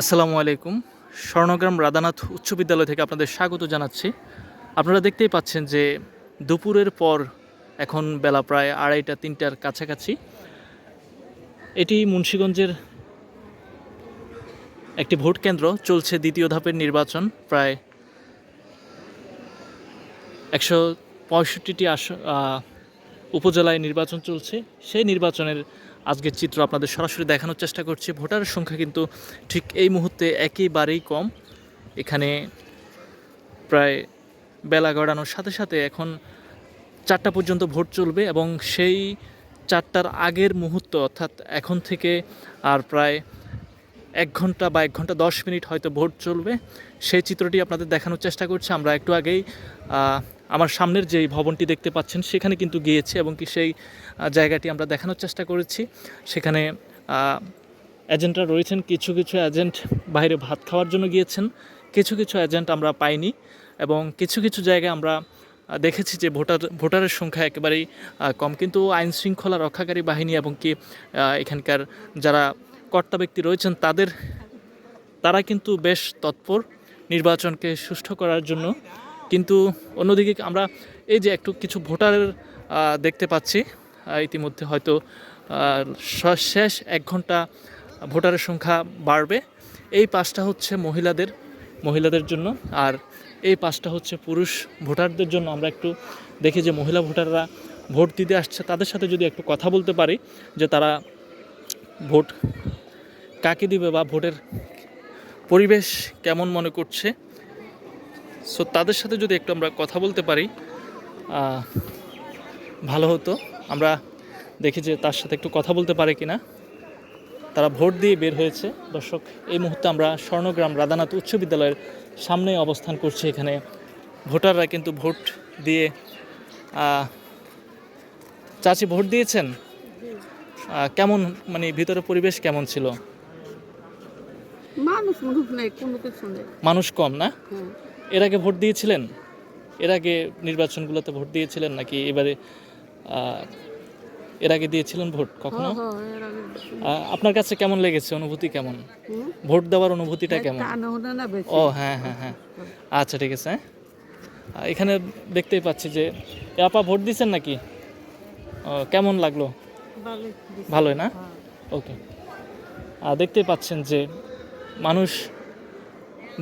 আসসালামু আলাইকুম। স্বর্ণগ্রাম রাধানাথ উচ্চ বিদ্যালয় থেকে আপনাদের স্বাগত জানাচ্ছি। আপনারা দেখতেই পাচ্ছেন যে দুপুরের পর এখন বেলা প্রায় আড়াইটা, তিনটার কাছাকাছি। এটি মুন্সীগঞ্জের একটি ভোট কেন্দ্র, চলছে দ্বিতীয় ধাপের নির্বাচন, প্রায় একশো পঁয়ষট্টিটি আস উপজেলায় নির্বাচন চলছে। সেই নির্বাচনের আজকের চিত্র আপনাদের সরাসরি দেখানোর চেষ্টা করছি। ভোটারের সংখ্যা কিন্তু ঠিক এই মুহূর্তে একেবারেই কম। এখানে প্রায় বেলা গড়ানোর সাথে সাথে এখন চারটা পর্যন্ত ভোট চলবে এবং সেই চারটার আগের মুহূর্ত অর্থাৎ এখন থেকে আর প্রায় এক ঘণ্টা বা এক ঘণ্টা দশ মিনিট হয়তো ভোট চলবে। সেই চিত্রটি আপনাদের দেখানোর চেষ্টা করছি। আমরা একটু আগেই আমার সামনের যে ভবনটি দেখতে পাচ্ছেন, সেখানে কিন্তু গিয়েছি এবং কি সেই জায়গাটি আমরা দেখানোর চেষ্টা করেছি। সেখানে এজেন্টরা রয়েছেন, কিছু কিছু এজেন্ট বাইরে ভাত খাওয়ার জন্য গিয়েছেন, কিছু কিছু এজেন্ট আমরা পাইনি এবং কিছু কিছু জায়গায় আমরা দেখেছি যে ভোটার, ভোটারের সংখ্যা একেবারেই কম। কিন্তু আইন শৃঙ্খলা রক্ষাকারী বাহিনী এবং কি এখানকার যারা কর্তা ব্যক্তি রয়েছেন, তাদের, তারা কিন্তু বেশ তৎপর নির্বাচনকে সুষ্ঠু করার জন্য কিন্তু অন্যদিকে আমরা এই যে একটু কিছু ভোটারের দেখতে পাচ্ছি ইতিমধ্যে হয়তো শেষ এক ঘণ্টা ভোটারের সংখ্যা বাড়বে। এই পাশটা হচ্ছে মহিলাদের মহিলাদের জন্য। আর এই পাঁচটা হচ্ছে পুরুষ ভোটারদের জন্য। আমরা একটু দেখি যে মহিলা ভোটাররা ভোট দিতে আসছে। তাদের সাথে যদি একটু কথা বলতে পারি যে তারা ভোট কাকে দিবে বা ভোটের পরিবেশ কেমন মনে করছে। সো তাদের সাথে যদি একটু আমরা কথা বলতে পারি ভালো হতো। আমরা দেখি যে তার সাথে একটু কথা বলতে পারে কিনা। তারা ভোট দিয়ে বের হয়েছে। দর্শক এই মুহূর্তে আমরা স্বর্ণগ্রাম রাধানাথ উচ্চ বিদ্যালয়ের সামনে অবস্থান করছি। এখানে ভোটাররা কিন্তু ভোট দিয়ে চাচি ভোট দিয়েছেন? কেমন মানে ভিতরে পরিবেশ কেমন ছিল? মানুষ মুখ নেই কোনো কিছু নেই। মানুষ কম না? হ্যাঁ। এর আগে ভোট দিয়েছিলেন? এর আগে নির্বাচনগুলোতে ভোট দিয়েছিলেন নাকি এবারে এর আগে দিয়েছিলেন ভোট কখনো? হ্যাঁ, হ্যাঁ, আপনার কাছে কেমন লেগেছে? অনুভূতি কেমন? ভোট দেওয়ার অনুভূতিটা কেমন? টানা ওঠে না বেশি। ও হ্যাঁ হ্যাঁ হ্যাঁ। আচ্ছা ঠিক আছে হ্যাঁ। এখানে দেখতেই পাচ্ছি যে আপা ভোট দিয়েছেন নাকি? ও, কেমন লাগল? ভালোই না? হ্যাঁ। ওকে। আর দেখতেই পাচ্ছেন যে মানুষ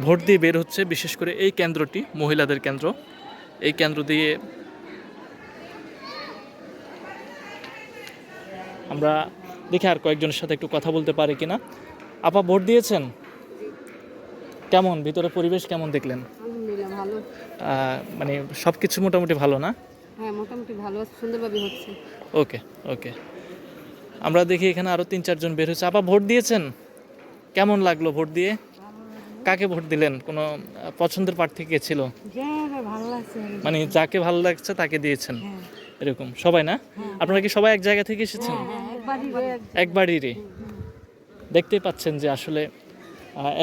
ভোট দিয়ে বের হচ্ছে বিশেষ করে এই কেন্দ্রটি মহিলাদের কেন্দ্র। এই কেন্দ্র দিয়ে আমরা দেখি আর কয়েকজনের সাথে একটু কথা বলতে পারি কিনা। আপা ভোট দিয়েছেন? কেমন? ভিতরে পরিবেশ কেমন দেখলেন? মানে সব কিছু মোটামুটি ভালো না? হ্যাঁ মোটামুটি ভালো সুন্দরভাবে হচ্ছে। ওকে ওকে। আমরা দেখি এখানে আরও তিন চারজন বের হয়েছে। আপা ভোট দিয়েছেন? কেমন লাগল ভোট দিয়ে? কাকে ভোট দিলেন? কোনো পছন্দের প্রার্থী কে ছিল? মানে যাকে ভালো লাগছে তাকে দিয়েছেন? হ্যাঁ। এরকম। সবাই না? আপনারা কি সবাই এক জায়গা থেকে এসেছেন? এক বাড়িরই দেখতেই পাচ্ছেন যে আসলে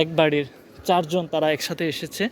এক বাড়ির চারজন তারা একসাথে এসেছে।